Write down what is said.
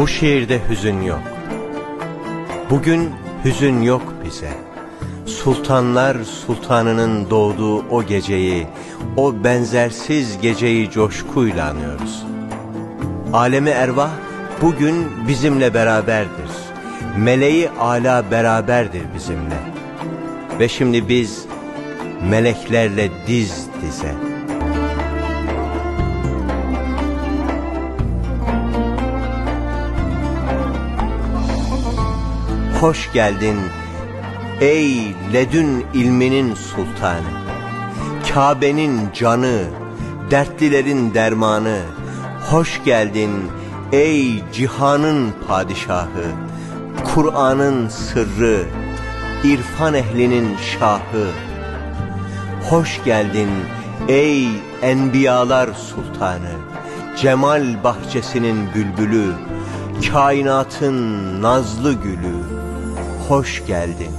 Bu şiirde hüzün yok. Bugün hüzün yok bize. Sultanlar sultanının doğduğu o geceyi, o benzersiz geceyi coşkuyla anıyoruz. Alemi ervah bugün bizimle beraberdir. Meleği ala beraberdir bizimle. Ve şimdi biz meleklerle diz dize. Hoş geldin ey ledün ilminin sultanı. Kabe'nin canı, dertlilerin dermanı. Hoş geldin ey cihanın padişahı. Kur'an'ın sırrı, irfan ehlinin şahı. Hoş geldin ey enbiyalar sultanı. Cemal bahçesinin bülbülü, kainatın nazlı gülü. Hoş geldin.